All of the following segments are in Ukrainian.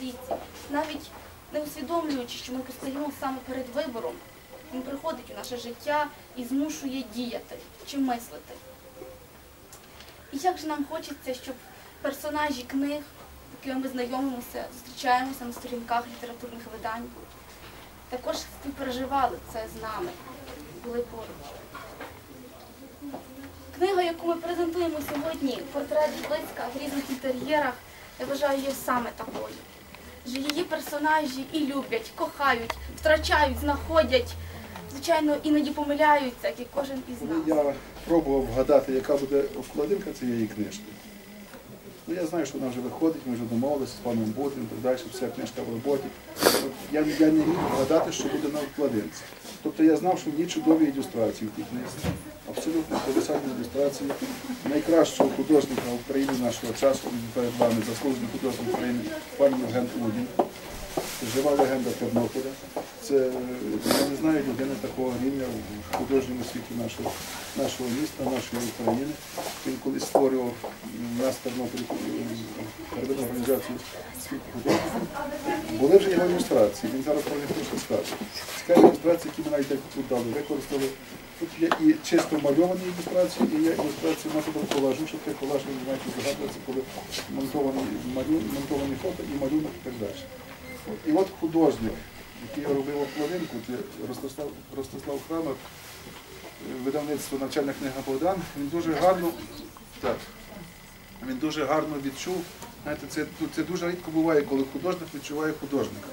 віці, навіть не усвідомлюючи, що ми постаємо саме перед вибором, він приходить у наше життя і змушує діяти чи мислити. І як же нам хочеться, щоб персонажі книг, якими ми знайомимося, зустрічаємося на сторінках літературних видань, також співпереживали це з нами, були поруч. Книга, яку ми презентуємо сьогодні, портрет Блицька в різних інтер'єрах, я вважаю її саме такою. Її персонажі і люблять, кохають, втрачають, знаходять, звичайно, іноді помиляються, як і кожен із нас. я пробував вгадати, яка буде обкладинка цієї книжки, ну я знаю, що вона вже виходить, ми вже домовилися з паном Бодрим, так далі, вся книжка в роботі. Я, я не міг вгадати, що буде на обкладинці. Тобто я знав, що в ній чудові ілюстрації в тій книжці. Абсолютно колосальні ілюстрації найкращого художника України нашого часу він перед вами, заслужений художник України, пан Євген Удін. Жива легенда Тернополя. Це я не знаю людини такого рівня в художньому світі нашого, нашого міста, нашої України. Він колись створював нас Тернополі е, первинну організацію світу художників. Були вже його ілюстрації, він зараз про них трошки скаже. Цікаві ілюстрації, які ми навіть тут дали, використали. Тут є і чисто мальовані ілюстрації, і є ілюстрації методом колажу, що таке колаж, ви знаєте, загадується, коли монтовані, монтовані фото і малюнок і так далі. І от художник, який робив обкладинку, це Ростислав, Ростислав Храмер, видавництво навчальна книга Богдан, він дуже гарно, так, він дуже гарно відчув. Знаєте, це, це дуже рідко буває, коли художник відчуває художника.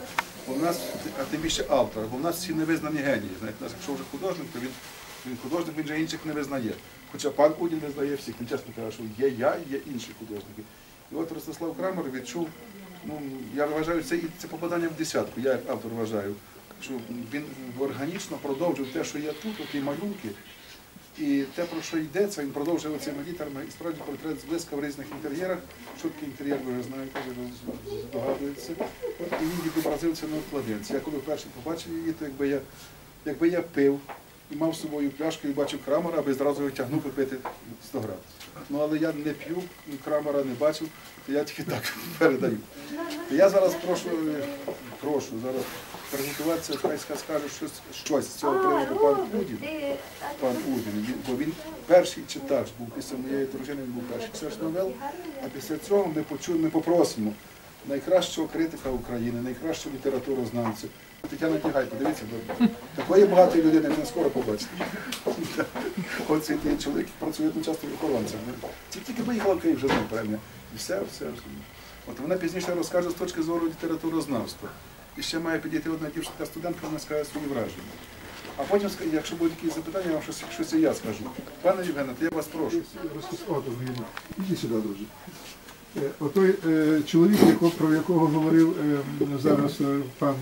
Бо в нас, а тим більше автор, бо в нас всі невизнані генії. Знаєте, якщо вже художник, то він, він художник, він вже інших не визнає. Хоча пан Удін визнає всіх, він чесно каже, що є я і є інші художники. І от Ростислав Крамер відчув, ну я вважаю, це і це попадання в десятку, я як автор вважаю, що він органічно продовжив те, що є тут, оті малюнки. І те, про що йдеться, він продовжує цими літерами. І справді портрет зблизька в різних інтер'єрах. Таке інтер'єр, ви вже знаєте, ви здогадуєтеся. І він відобразив це на вкладинці. Я коли вперше побачив її, то якби я, якби я пив і мав з собою пляшку і бачив крамера, аби зразу його тягнув попити 100 градусів. Ну але я не п'ю, крамера не бачив, то я тільки так передаю. Я зараз прошу, прошу зараз презентуватися, хай скаже щось, щось з цього приводу пан Удін пан Удін, бо він перший читач був після моєї дружини, він був перший читач новел, а після цього ми почуємо, ми попросимо найкращого критика України, найкращого літературознавця. Тетяна Тягай, подивіться, бо такої багатої людини ви не скоро побачите. От той чоловік працює одночасно охоронцем. Тільки тільки виїхала в Київ вже певне. І все, все. От вона пізніше розкаже з точки зору літературознавства. І ще має підійти одна дівчинка студентка, вона скаже свої враження. А потім, якщо будуть якісь запитання, я вам щось, щось і я скажу. Пане Євгене, то я вас прошу. Іди сюди, друже. Е, Отой е, чоловік, про якого говорив е, зараз пан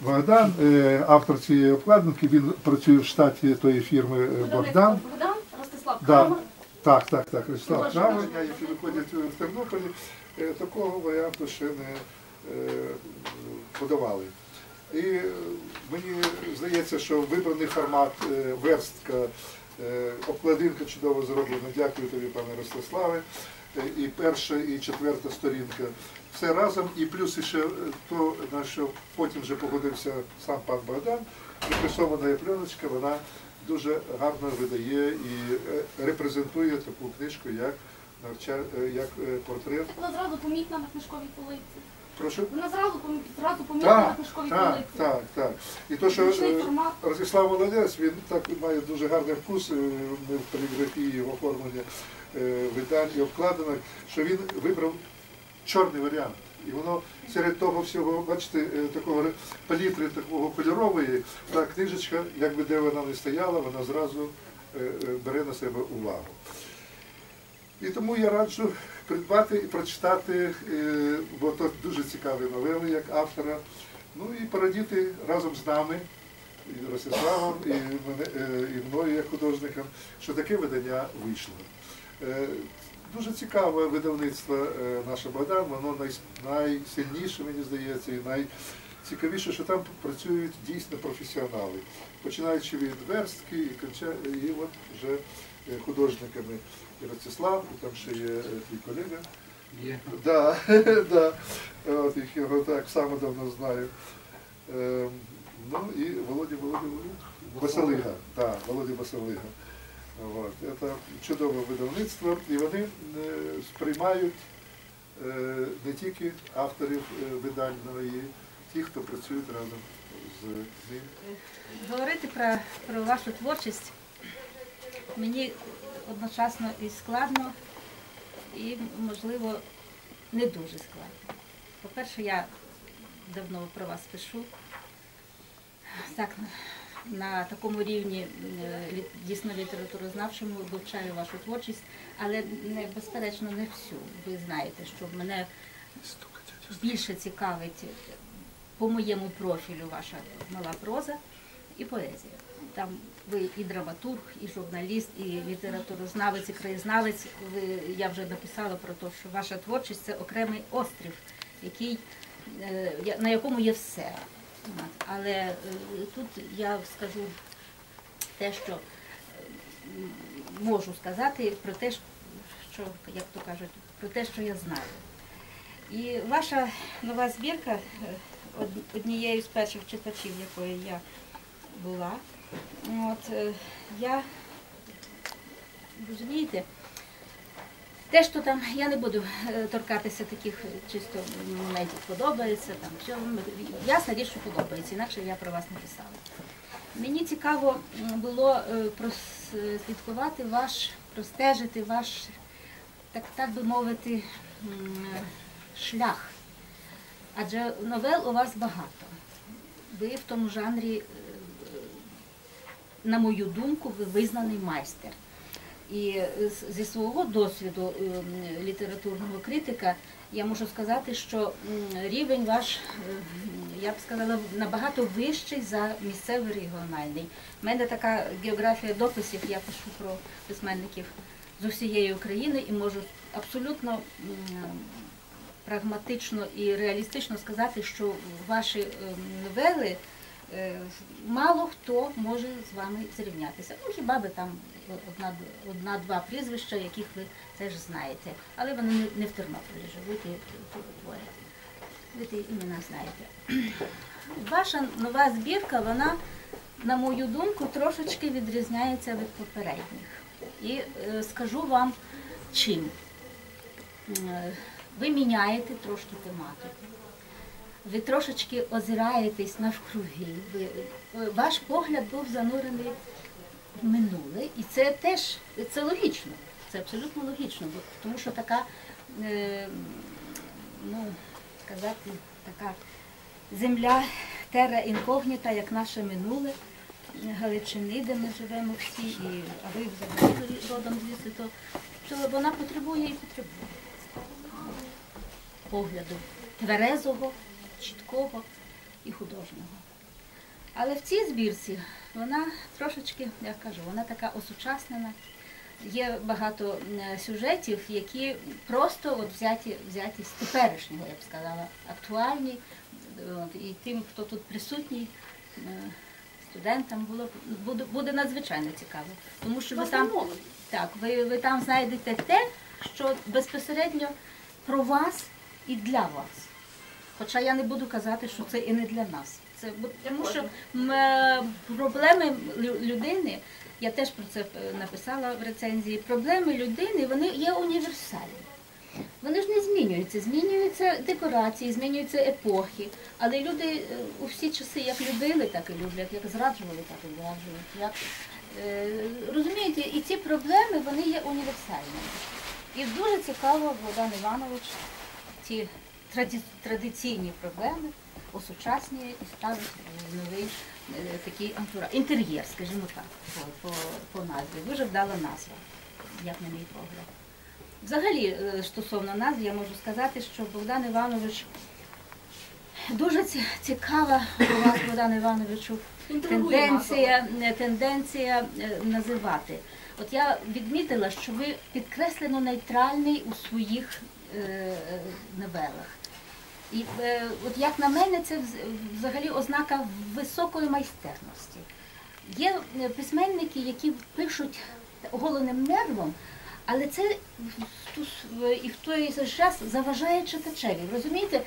Богдан, е, автор цієї обкладинки, він працює в штаті тої фірми е, Богдан. Богдан, Ростислав Да. Крамер. Так, так, так, Ростислав Крамер, які виходять в Тернополі, е, такого варіанту ще не подавали. І мені здається, що вибраний формат верстка, обкладинка чудово зроблена. Дякую тобі, пане Ростиславе. І перша, і четверта сторінка. Все разом, і плюс ще е, то, на що потім вже погодився сам пан Богдан, репресована пленочка, вона дуже гарно видає і е, репрезентує таку книжку, як навча... е, як портрет. Вона зразу помітна на книжковій полиці. Прошу. Вона зразу, зразу помітна на книжковій так, полиці. так, так. І то, що. Ростислав Молодець, він так має дуже гарний вкус в поліграфії, в оформленні видань і обкладинок, що він вибрав чорний варіант. І воно серед того всього, бачите, е, такого палітри такого кольорової, та книжечка, якби де вона не стояла, вона зразу е, е, бере на себе увагу. І тому я раджу придбати і прочитати, бо то дуже цікаві новели як автора. Ну і порадіти разом з нами, і Ростиславом, і, мене, і мною як художником, що таке видання вийшло. Дуже цікаве видавництво е, наше Богдан, воно найсильніше, мені здається, і найцікавіше, що там працюють дійсно професіонали, починаючи від верстки і, конча, і от вже е, художниками і Ростислав, і там ще є е, твій колега Є. Да, да. От їх його так само давно знаю. Ем, ну і Володя, Володя, Володя. Басалига. Так, Володя Басалига. От. Це чудове видавництво, і вони е, сприймають е, не тільки авторів е, видань, але і ті, хто працюють разом з ним. Говорити про, про вашу творчість мені одночасно і складно, і, можливо, не дуже складно. По-перше, я давно про вас пишу. Так, на такому рівні е, дійсно літературознавчому вивчаю вашу творчість, але не, безперечно не всю. Ви знаєте, що мене більше цікавить по моєму профілю ваша мала проза і поезія. Там ви і драматург, і журналіст, і літературознавець, і краєзнавець. Ви, я вже написала про те, що ваша творчість це окремий острів, який, е, на якому є все. Але е, тут я скажу те, що е, можу сказати про те, що, як то кажуть, про те, що я знаю. І ваша нова збірка, е, однією з перших читачів, якої я була, от, я, розумієте, те, що там, я не буду е, торкатися таких е, чисто моментів, подобається, там, все, ясна річ, що подобається, інакше я про вас не писала. Мені цікаво було е, прослідкувати ваш, простежити ваш, так, так би мовити, шлях. Адже новел у вас багато. Ви в тому жанрі, на мою думку, ви визнаний майстер. І е, зі свого досвіду е, літературного критика я можу сказати, що рівень ваш, е, я б сказала, набагато вищий за місцевий регіональний. У мене така географія дописів, я пишу про письменників з усієї України і можу абсолютно прагматично і реалістично сказати, що ваші новели мало хто може з вами зрівнятися. Ну хіба би там одна-два прізвища, яких ви теж знаєте. Але вони не, в Тернополі живуть і тут двоє. Ви ті імена знаєте. Ваша нова збірка, вона, на мою думку, трошечки відрізняється від попередніх. І е, скажу вам чим. Е, Ви міняєте трошки тематику. Ви трошечки озираєтесь навкруги. Е, ваш погляд був занурений минуле, і це теж це логічно. Це абсолютно логічно, бо тому що така, е, ну сказати, така земля тера інкогніта, як наше минуле, Галичини, де ми живемо всі, і, а ви взагалі родом звідси, то, то вона потребує і потребує погляду тверезого, чіткого і художнього. Але в цій збірці вона трошечки, я кажу, вона така осучаснена. Є багато сюжетів, які просто от взяті, взяті з теперішнього, я б сказала, актуальні. От, і тим, хто тут присутній, е, студентам було буде, буде надзвичайно цікаво. Тому що ви там, так, ви, ви там знайдете те, що безпосередньо про вас і для вас. Хоча я не буду казати, що це і не для нас. Це тому, що е, проблеми лю- людини, я теж про це е, написала в рецензії. Проблеми людини вони є універсальні. Вони ж не змінюються, змінюються декорації, змінюються епохи. Але люди е, у всі часи як любили, так і люблять, як зраджували, так і зраджують. Як, е, розумієте, і ці проблеми вони є універсальними. І дуже цікаво, Богдан Іванович, ці традиційні проблеми осучаснює і ставить новий е, такий антураж. Інтер'єр, скажімо так, по, по, по назві. Дуже вдала назва, як на мій погляд. Взагалі, е, стосовно назв, я можу сказати, що Богдан Іванович дуже цікава у вас, Богдан Івановичу, тенденція, тенденція е, називати. От я відмітила, що ви підкреслено нейтральний у своїх е, новелах. І е, от як на мене, це взагалі ознака високої майстерності. Є е, письменники, які пишуть голеним нервом, Але це і в той же час заважає читачеві. Розумієте?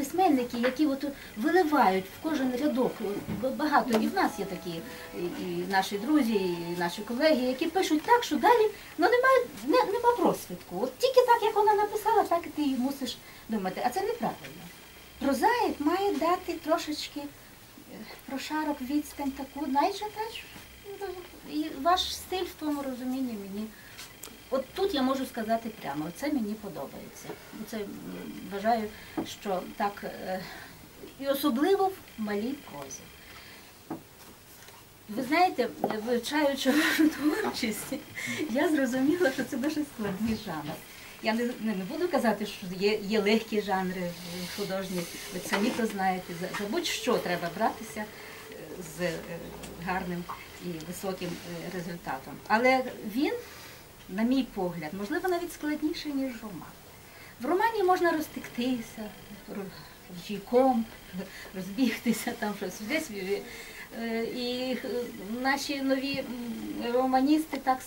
Письменники, які от виливають в кожен рядок багато, і в нас є такі, і, наші друзі, і наші колеги, які пишуть так, що далі ну немає не, нема просвідку. От тільки так, як вона написала, так і ти її мусиш думати. А це неправильно. Прозаїк має дати трошечки е, прошарок відстань таку, найчитач. ну, І ваш стиль в тому розумінні мені. От тут я можу сказати прямо, це мені подобається. Це вважаю, що так, е, і особливо в малій прозі. Ви знаєте, вивчаючи вашу творчість, я зрозуміла, що це дуже складний жанр. Я не, не буду казати, що є, є легкі жанри художні, ви самі то знаєте, за, будь-що треба братися е, з е, гарним і високим результатом. Але він, на мій погляд, можливо, навіть складніший, ніж роман. В романі можна розтектися, ро- ручійком, розбігтися, там щось. Десь е, і е, наші нові романісти так,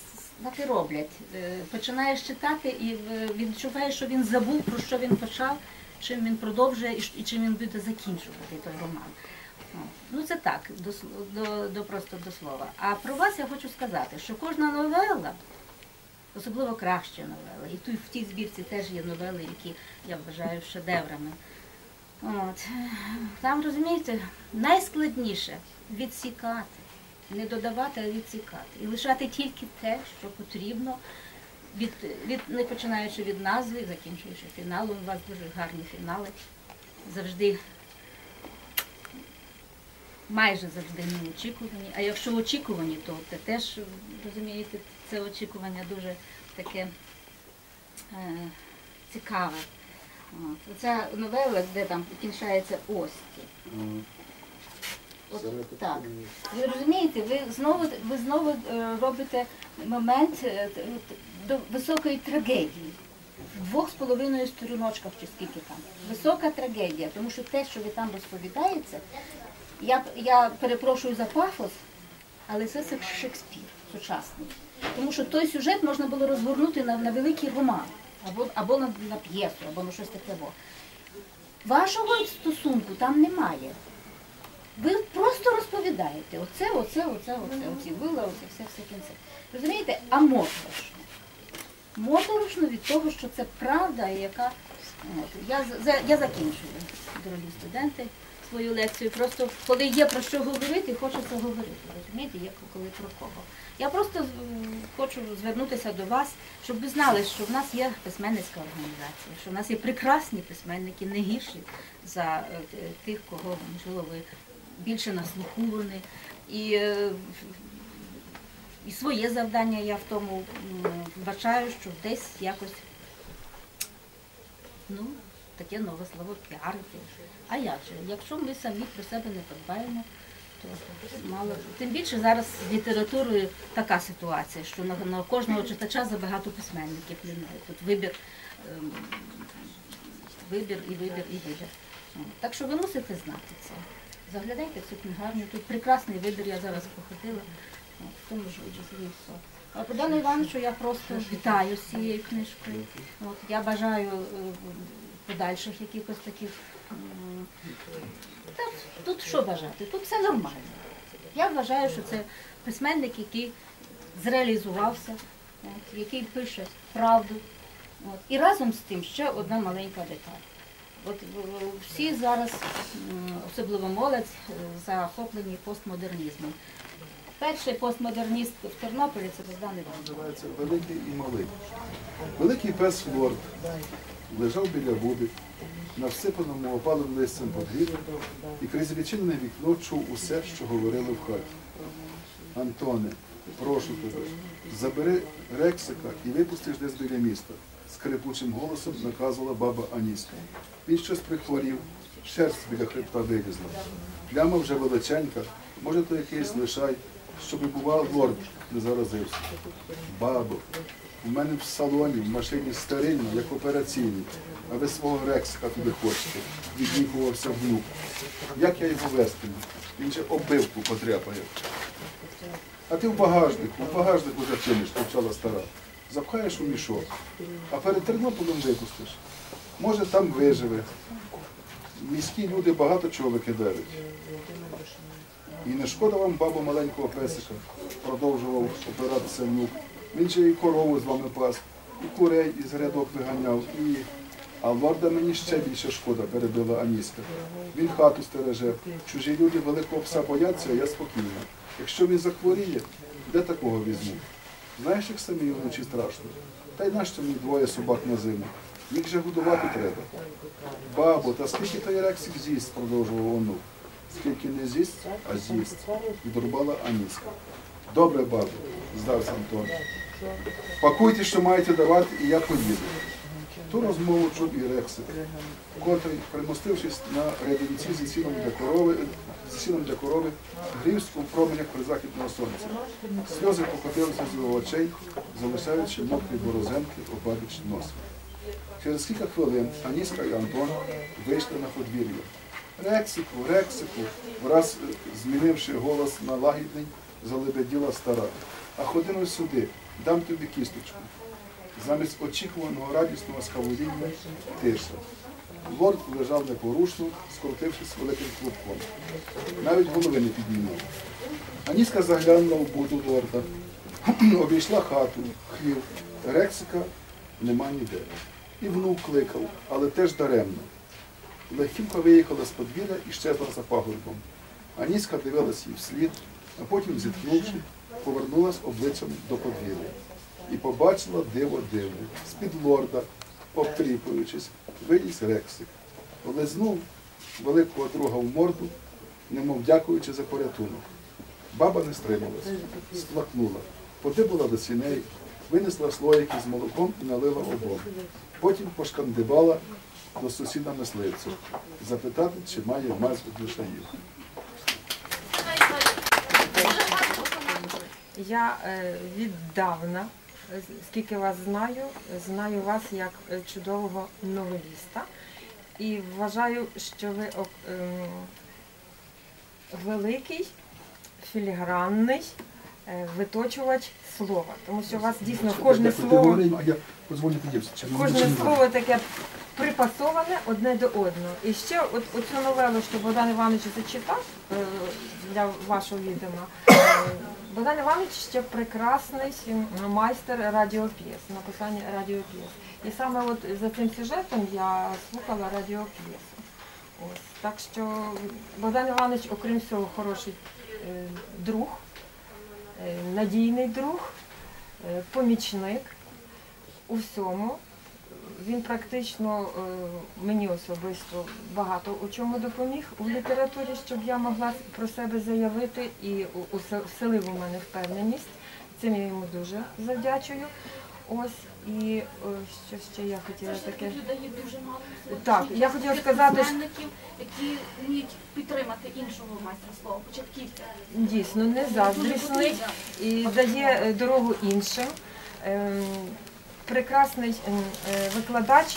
так і роблять. Е, Починаєш читати і відчуваєш, що він забув, про що він почав, чим він продовжує і чим він буде закінчувати той роман. Ну це так, до, до, до просто до слова. А про вас я хочу сказати, що кожна новела, особливо кращі новели, і тут в тій збірці теж є новели, які я вважаю шедеврами. От. Там, розумієте, найскладніше відсікати, не додавати, а відсікати. І лишати тільки те, що потрібно, від, від, не починаючи від назви, закінчуючи фіналом. У вас дуже гарні фінали. Завжди, майже завжди неочікувані. А якщо очікувані, то це теж, розумієте, це очікування дуже таке е, цікаве. От. Оця новела, де там кінчається ості. От, так. Ви розумієте, ви знову ви знову е, робите момент е, т- до високої трагедії. В двох з половиною сторіночках чи скільки там. Висока трагедія, тому що те, що ви там розповідаєте, я, я перепрошую за пафос, але це Шекспір сучасний. Тому що той сюжет можна було розгорнути на, на великий роман, або, або на, на п'єсу, або на щось таке. Вашого стосунку там немає. Ви просто розповідаєте оце, оце, оце, оце, оці вила, оце все, все кінце. Розумієте, а моторошно. Моторошно від того, що це правда, яка. От, я, я закінчую, дорогі студенти, свою лекцію. Просто коли є про що говорити, хочеться говорити. Розумієте, є коли про кого. Я просто хочу звернутися до вас, щоб ви знали, що в нас є письменницька організація, що в нас є прекрасні письменники, не гірші за е, тих, кого можливо ви більше на. І, е, і своє завдання я в тому м, бачаю, що десь якось ну, таке нове слово піарити. А як же? Якщо ми самі про себе не подбаємо, то мало. Тим більше зараз з літературою така ситуація, що на, на кожного читача забагато письменників немає. Тут вибір, ем, вибір і вибір, і вибір. Так що ви мусите знати це. Заглядайте в цю книгарню. Тут прекрасний вибір, я зараз походила. В тому ж звісно. А Богдану Івановичу я просто вітаю з цією книжкою. От, я бажаю е, подальших якихось таких. Та, тут що бажати? Тут все нормально. Я вважаю, що це письменник, який зреалізувався, от, який пише правду. От. І разом з тим ще одна маленька деталь. От е, всі зараз, особливо молодь, е, захоплені постмодернізмом. Перший постмодерніст в Тернополі це Богдан Іванович. Називається Великий і Малий. Великий пес Лорд лежав біля буди, на всипаному опалим листям подвір'я і крізь відчинене вікно чув усе, що говорили в хаті. Антоне, прошу тебе, забери Рексика і випустиш десь біля міста. Скрипучим голосом наказувала баба Аніська. Він щось прихворів, шерсть біля хребта вилізла. Пляма вже величенька, може то якийсь лишай, щоб бував лорд не заразився. Бабо, у мене в салоні, в машині стерильно, як операційний, а ви свого рексика туди хочете, віднікувався внук. Як я його вестиму? Він же оббивку потряпає. А ти в багажнику, в багажнику зачиниш, почала стара. запхаєш у мішок, а перед Тернополем випустиш. Може там виживе. Міські люди багато чого викидають. І не шкода вам бабу маленького песика, продовжував опиратися внук. Він же і корову з вами пас, і курей із грядок виганяв, і. А лорда мені ще більше шкода, перебила Аніська. Він хату стереже. Чужі люди великого пса бояться, а я спокійна. Якщо він захворіє, де такого візьму? Знаєш, як самі вночі страшно? Та й нащо мені двоє собак на зиму? Їх же годувати треба. Бабо, та скільки той рексик з'їсть, продовжував онук. Скільки не з'їсть, а з'їсть. Відрубала Аніська. Добре, бабо, здався Антон. Пакуйте, що маєте давати, і я поїду. Ту розмову чув і Рексик, котрий, примостившись на рядинці зі сіном для корови, зі сіном для корови, грівся у променях призахідного сонця. Сльози покотилися з його очей, залишаючи мокрі борозенки обабіч носа. Через кілька хвилин Аніська і Антон вийшли на подвір'я. Рексику, Рексику, враз е, змінивши голос на лагідний, залебеділа стара. А ходи ну сюди, дам тобі кісточку. Замість очікуваного радісного скавуління тиша. Лорд лежав непорушно, скрутившись великим клубком. Навіть голови не піднімав. Аніська заглянула в буду лорда, обійшла хату, хлів. Рексика нема ніде. І внук кликав, але теж даремно. Легківка виїхала з подвір'я і щезла за пагорбом. Аніська дивилась їй вслід, а потім, зітхнувши, повернулась обличчям до подвір'я і побачила диво дивне. З-під лорда, обтріпуючись, виліз Рексик. Лизнув великого друга в морду, немов дякуючи за порятунок. Баба не стрималась, сплакнула, подибала до сіней, винесла слоїки з молоком і налила обом. Потім пошкандибала до сусіда мисливця, запитати, чи має мазь для шаїв. Я е, віддавна, е, скільки вас знаю, знаю вас як е, чудового новеліста і вважаю, що ви ем, великий, філігранний виточувач слова. Тому що у вас дійсно кожне слово. Кожне слово таке припасоване одне до одного. І ще от оцю новелу, що Богдан Іванович зачитав для вашого відома. Богдан Іванович ще прекрасний майстер радіоп'єс, написання радіоп'єс. І саме от за цим сюжетом я слухала радіоп'єсу. Так що Богдан Іванович, окрім всього, хороший е, друг, е, надійний друг, е, помічник у всьому. Він практично е, мені особисто багато у чому допоміг у літературі, щоб я могла про себе заявити і вселив у мене впевненість. Цим я йому дуже завдячую. Ось і е, що ще я хотіла Це таке. людей дуже мало. Так, я хотіла сказати, що- які вміють підтримати іншого майстра слова, початківця. Дійсно, не заздрісний і дає е, дорогу іншим. Прекрасний ем, е, викладач,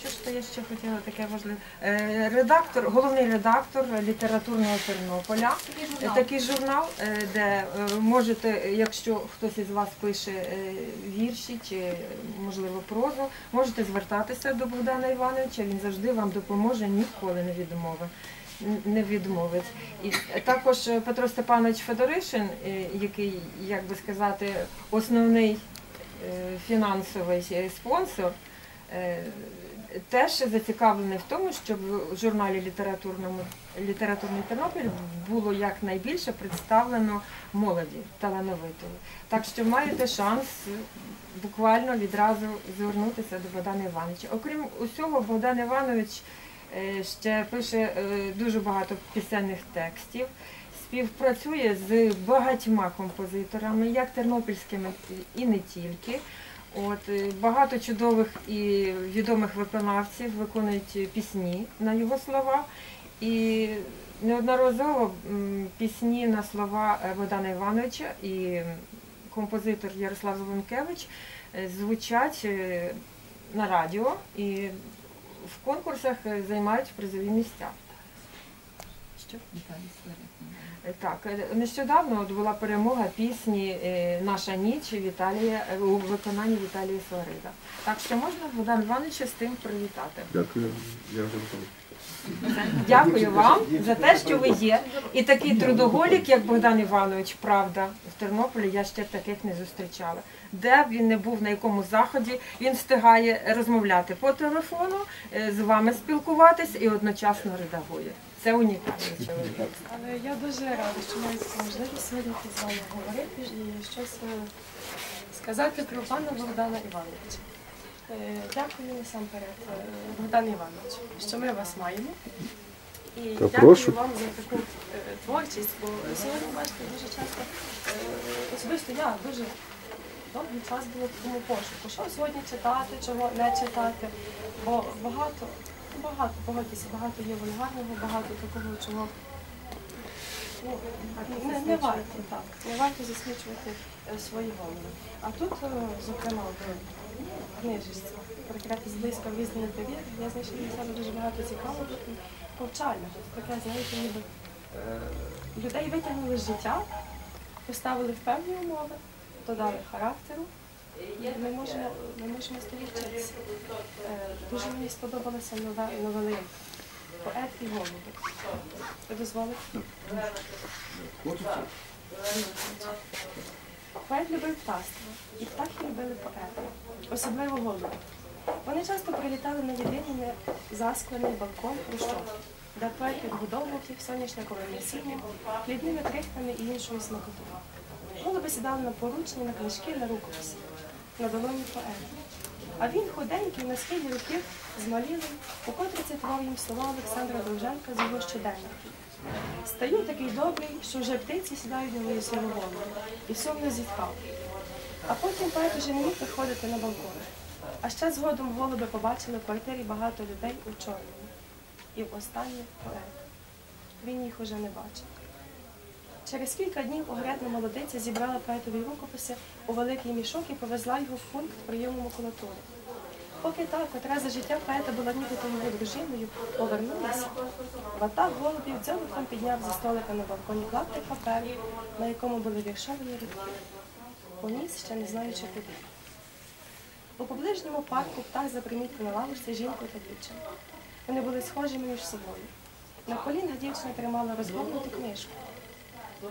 що ж то я ще хотіла таке важливе. Е, Редактор, головний редактор літературного Тернополя. Такий Е, журнал. Такий журнал, е, де е, можете, якщо хтось із вас пише е, вірші чи е, можливо прозу, можете звертатися до Богдана Івановича. Він завжди вам допоможе, ніколи не відмовить. Не відмовить. І також е, Петро Степанович Федоришин, е, який, як би сказати, основний е, фінансовий е, спонсор, е, теж зацікавлений в тому, щоб в журналі літературний Тернопіль було якнайбільше представлено молоді талановитої. Так що маєте шанс буквально відразу звернутися до Богдана Івановича. Окрім усього, Богдан Іванович е, ще пише е, дуже багато пісенних текстів. Співпрацює з багатьма композиторами, як тернопільськими і не тільки. От е, багато чудових і відомих виконавців виконують пісні на його слова. І неодноразово пісні на слова е, Богдана Івановича і композитор Ярослав Зеленкевич е, звучать на радіо і в конкурсах займають призові місця. Що? Е, Так, е, нещодавно от була перемога пісні е, Наша ніч Віталія е, у виконанні Віталія Сварида. Так що можна Богдан Івановича з тим привітати. Дякую, я вже готовий. Дякую вам за те, що ви є. І такий трудоголік, як Богдан Іванович, правда, в Тернополі я ще таких не зустрічала. Де б він не був, на якому заході, він встигає розмовляти по телефону, з вами спілкуватись і одночасно редагує. Це унікальний чоловік. Але я дуже рада, що маю таку можливість сьогодні з вами говорити і щось е, сказати про пана Богдана Івановича. Е, Дякую насамперед, е, Богдан Іванович, що ми вас маємо. І Та дякую прошу. вам за таку творчість, бо сьогодні, бачите, дуже часто, особисто я дуже довгий час була в такому пошуку, що сьогодні читати, чого не читати, бо багато, багато, погодьтеся, багато є вульгарного, багато такого, чого ну, не, не варто так, не варто засмічувати е, свої голови. А тут, е, зокрема, в книжечці «Портрет із близько візнаний довір, я знайшла для себе дуже багато цікавого повчального. Таке, знаєте, ніби е, людей витягнули з життя, поставили в певні умови, додали характеру. І ми можемо, ми можемо вчитися. Е, Дуже мені сподобалася нова новелинка поет і голуби. Ви дозволите? Поет любив птаство, і птахи любили поета, особливо голуби. Вони часто прилітали на єдиний засклений балкон хрущовки, де поет підгодовував їх соняшниковим насінням, хлібними крихтами і іншою смакотою. Голуби сідали на поручні, на книжки, на рукописи, на долоні поета. А він худенький, на схилі років, змалілий, укотре цитував їм слова Олександра Довженка з його щоденників. Стаю такий добрий, що вже птиці сідають на мою силу і сумно зітхав. А потім поет уже не міг виходити на балкон. А ще згодом голуби побачили в квартирі багато людей у чорному. І в останнє поет. Він їх уже не бачив. Через кілька днів огрядна молодиця зібрала поетові рукописи у великий мішок і повезла його в пункт прийому макулатури. Поки та, котра за життя поета була нібито його дружиною, повернулася, ватаг голубів дзьобиком підняв зі столика на балконі клаптик паперу, на якому були віршовані рядки. Поніс, ще не знаючи куди. У поближньому парку птах запримітив на лавочці жінку та дівчину. Вони були схожими між собою. На колінах дівчина тримала розгорнуту книжку.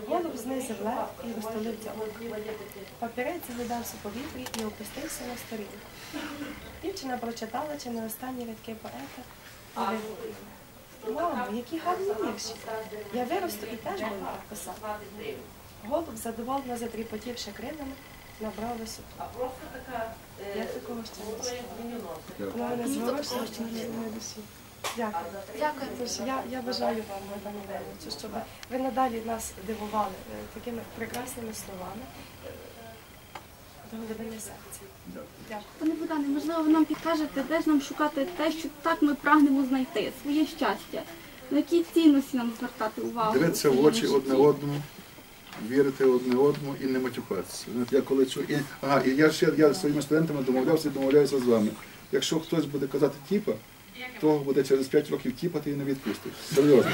Голуб знизив лев і розтулив дзьобик. Папірець у повітрі і опустився на сторінку. Дівчина прочитала чи не останні рядки поета і. Мамо, які гарні вірші. Я виросту і теж буду так писати. Голуб задоволено затріпотівши крилами, набрав висоту. Я такого ще не чула. Вона мене зворушила, що не душі. Дякую. Дякую. Тож я, я бажаю вам, Богдан Івановичу, щоб ви надалі нас дивували е, такими прекрасними словами е, до глибини серця. Дякую. Пане Богдане, можливо, ви нам підкажете, де ж нам шукати те, що так ми прагнемо знайти, своє щастя. На які цінності нам звертати увагу? Дивитися в очі одне одному, вірити одне одному і не матюкатися. Я коли чую, і, ага, і я ще я зі своїми студентами домовлявся і домовляюся з вами. Якщо хтось буде казати тіпа, того буде через 5 років тіпати і не відпустить. Серйозно.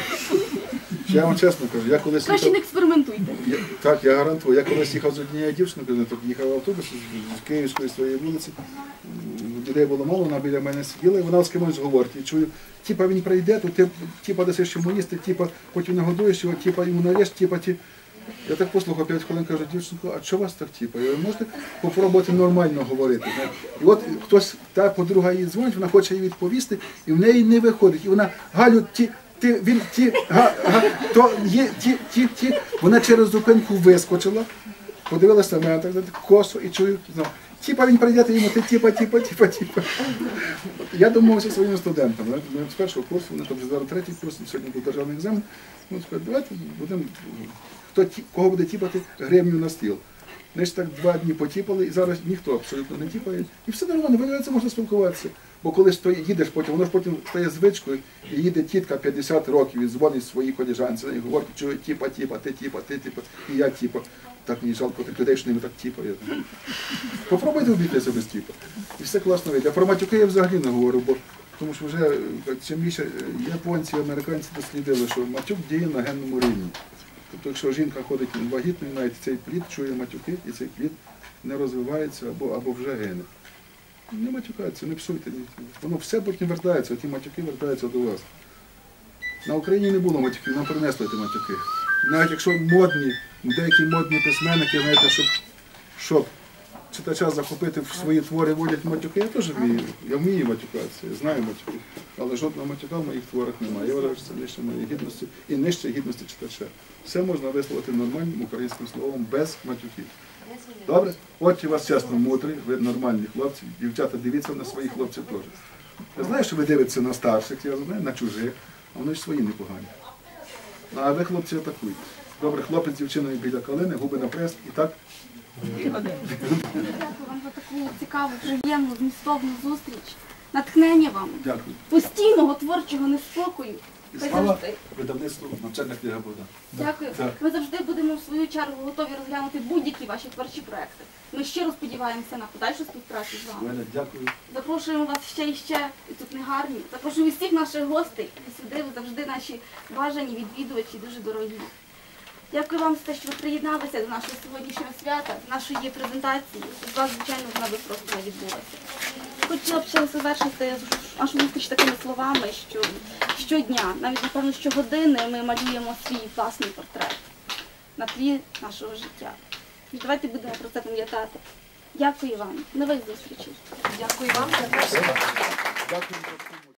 Я вам чесно кажу, я колись Краще не їхав, експериментуйте. я, так, я гарантую, я колись їхав з однією дівчиною, так, їхав автобус з- Київської своєї вулиці, м, людей було мало, вона біля мене сиділа, і вона з кимось говорить. І чую, типа він прийде, то ти типа дасиш йому їсти, типа потім нагодуєш його, типа йому наєш, типа ті. Я так послухав 5 хвилин, кажу, дівчинку, а чого вас так? Я говорю, можете попробувати нормально говорити. І от хтось, та подруга їй дзвонить, вона хоче їй відповісти, і в неї не виходить. І вона, Галю, ті, ти, він, ті, га, га, то є, ті, ті, ті. Вона через зупинку вискочила, подивилася на мене, так, так косо і чую, знову. Типа він прийде, йому, ти типа, типа, типа, типа. Я домовився студентами. ми З першого курсу, вони там зараз третій курс, сьогодні був державний екзамен. Ну, давайте будемо, хто кого буде тіпати гривню на стіл. Значить, так два дні потіпали, і зараз ніхто абсолютно не тіпає. І все нормально, виявляється, можна спілкуватися. Бо коли стої, їдеш потім, воно ж потім стає звичкою, і їде тітка 50 років і дзвонить своїй коліжанці, і говорить, що тіпа, тіпа, ти тіпа, ти тіпа, і я тіпа. Так мені жалко тих людей, що ними так тіпають. Попробуйте обійтися без тіпа. І все класно вийде. А про матюки я взагалі не говорю, бо Тому що вже е, чим більше е, японці, американці дослідили, що матюк діє на генному рівні. Тобто, якщо жінка ходить вагітною, навіть цей плід чує матюки, і цей плід не розвивається або, або вже гине. Не матюкається, не псуйте. Воно все потім вертається, ті матюки вертаються до вас. На Україні не було матюків, нам принесли ті матюки. Навіть якщо модні, деякі модні письменники, знаєте, щоб, щоб читача захопити в свої твори водять матюки, я теж вмію. Я вмію матюкатися, я знаю матюки. Але жодного матюка в моїх творах немає. Я вважаю, що це нижче моєї гідності і нижче гідності читача. Все можна висловити нормальним українським словом без матюків. Добре? От у вас чесно мудрі, ви нормальні хлопці. Дівчата, дивіться на своїх хлопців теж. Я знаю, що ви дивитеся на старших, я знаю, на чужих, а вони ж свої непогані. А ви, хлопці, атакуйте. Добре, хлопець з дівчиною біля калини, губи на прест і так. Дякую вам за таку цікаву, приємну, змістовну зустріч. Натхнення вам, Дякую. постійного творчого неспокою. І Ви слава завжди. видавництву навчальна книга Богдан. Дякую. Так. Ми завжди будемо в свою чергу готові розглянути будь-які ваші творчі проекти. Ми щиро сподіваємося на подальшу співпрацю з вами. Мене дякую. Запрошуємо вас ще і ще, і тут не гарні. Запрошуємо всіх наших гостей. І сюди ви завжди наші бажані відвідувачі дуже дорогі. Дякую вам за те, що ви приєдналися до нашого сьогоднішнього свята, до нашої презентації. Без вас, звичайно, вона би просто не відбулася. Хотіла б ще завершити нашу зустріч такими словами, що щодня, навіть напевно щогодини, ми малюємо свій власний портрет на тлі нашого життя. І давайте будемо про це пам'ятати. Дякую вам. Нових зустрічей. Дякую вам. Дякую.